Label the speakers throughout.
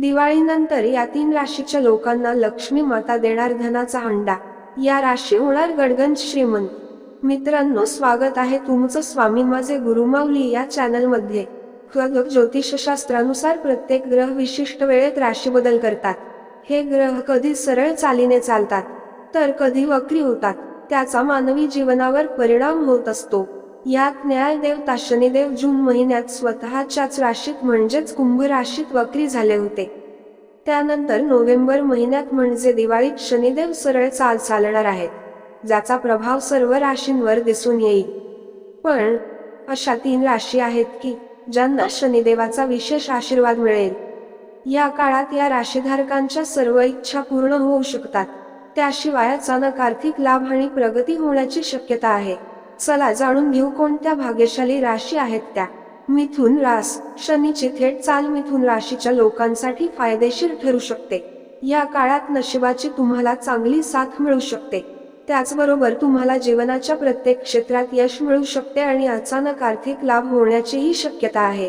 Speaker 1: दिवाळीनंतर या तीन राशीच्या लोकांना लक्ष्मी माता देणार धनाचा हंडा. या राशी होणार गडगंज श्रीमंत. मित्रांनो स्वागत आहे तुमचं स्वामी माझे गुरुमावली या चॅनलमध्ये. ज्योतिषशास्त्रानुसार प्रत्येक ग्रह विशिष्ट वेळेत राशी बदल करतात. हे ग्रह कधी सरळ चालीने चालतात तर कधी वक्री होतात त्याचा मानवी जीवनावर परिणाम होत असतो. यात न्यायदेवता शनिदेव जून महिन्यात स्वतःच्याच राशीत म्हणजेच कुंभ राशीत वक्री झाले होते. त्यानंतर नोव्हेंबर महिन्यात म्हणजे दिवाळीत शनिदेव सरळ चाल चालणार आहेत ज्याचा प्रभाव सर्व राशींवर दिसून येईल. पण अशा तीन राशी आहेत की ज्यांना शनिदेवाचा विशेष आशीर्वाद मिळेल. या काळात या राशीधारकांच्या सर्व इच्छा पूर्ण होऊ शकतात त्याशिवाय अचानक आर्थिक लाभ आणि प्रगती होण्याची शक्यता आहे. चला जाणून घेऊ कोणत्या भाग्यशाली राशी आहेत त्या. मिथुन रास शनीची थेट चाल मिथुन राशीच्या लोकांसाठी फायदेशीर ठरू शकते. या काळात नशिबाची तुम्हाला चांगली साथ मिळू शकते. त्याचबरोबर तुम्हाला जीवनाच्या प्रत्येक क्षेत्रात यश मिळू शकते आणि अचानक आर्थिक लाभ होण्याचीही शक्यता आहे.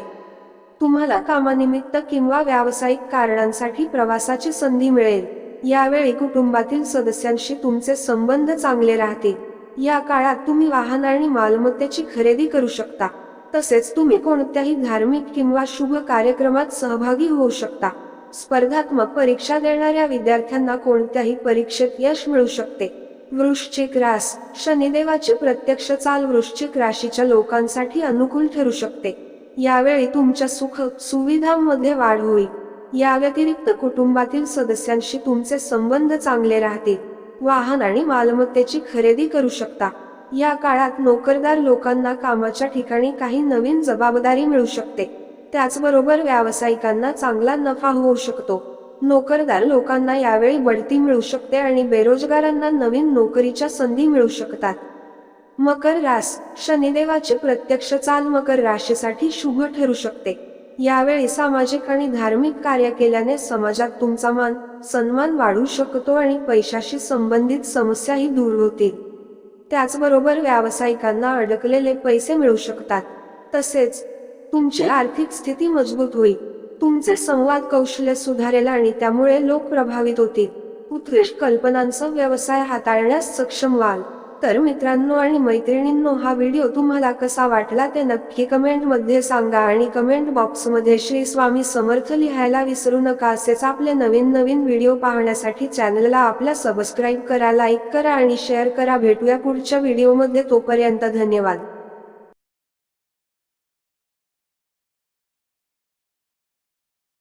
Speaker 1: तुम्हाला कामानिमित्त किंवा व्यावसायिक कारणांसाठी प्रवासाची संधी मिळेल. यावेळी कुटुंबातील सदस्यांशी तुमचे संबंध चांगले राहतील. या काळात तुम्ही वाहन आणि मालमत्तेची खरेदी करू शकता. तसेच तुम्ही कोणत्याही धार्मिक किंवा शुभ कार्यक्रमात सहभागी होऊ शकता. स्पर्धात्मक परीक्षा देणाऱ्या विद्यार्थ्यांना कोणत्याही परीक्षेत यश मिळू शकते. वृश्चिक रास शनिदेवाची प्रत्यक्ष चाल वृश्चिक राशीच्या लोकांसाठी अनुकूल ठरू शकते. यावेळी तुमच्या सुख सुविधांमध्ये वाढ होईल. या व्यतिरिक्त कुटुंबातील सदस्यांशी तुमचे संबंध चांगले राहतील. वाहन आणि मालमत्तेची खरेदी करू शकता. या काळात नोकरदार लोकांना कामाच्या ठिकाणी काही नवीन जबाबदारी मिळू शकते. त्याचबरोबर व्यावसायिकांना चांगला नफा होऊ शकतो. नोकरदार लोकांना यावेळी बढती मिळू शकते आणि बेरोजगारांना नवीन नोकरीच्या संधी मिळू शकतात. मकर रास शनिदेवाचे प्रत्यक्ष चाल मकर राशीसाठी शुभ ठरू शकते. यावेळी सामाजिक आणि धार्मिक कार्य केल्याने समाजात तुमचा मान सन्मान वाढू शकतो आणि पैशाशी संबंधित समस्याही दूर होतील. त्याचबरोबर व्यावसायिकांना अडकलेले पैसे मिळू शकतात. तसेच तुमची आर्थिक स्थिती मजबूत होईल. तुमचे संवाद कौशल्य सुधारेल आणि त्यामुळे लोक प्रभावित होतील. उत्कृष्ट कल्पनांचा व्यवसाय हाताळण्यास सक्षम व्हाल. तर मित्रांनो आणि मैत्रिणींनो हा व्हिडिओ तुम्हाला कसा वाटला ते नक्की कमेंटमध्ये सांगा आणि कमेंट बॉक्समध्ये श्री स्वामी समर्थ लिहायला विसरू नका असेच आपले नवीन नवीन व्हिडिओ पाहण्यासाठी चॅनलला आपल्या सबस्क्राईब करा लाईक करा आणि शेअर करा. भेटूया पुढच्या व्हिडिओमध्ये. तोपर्यंत धन्यवाद.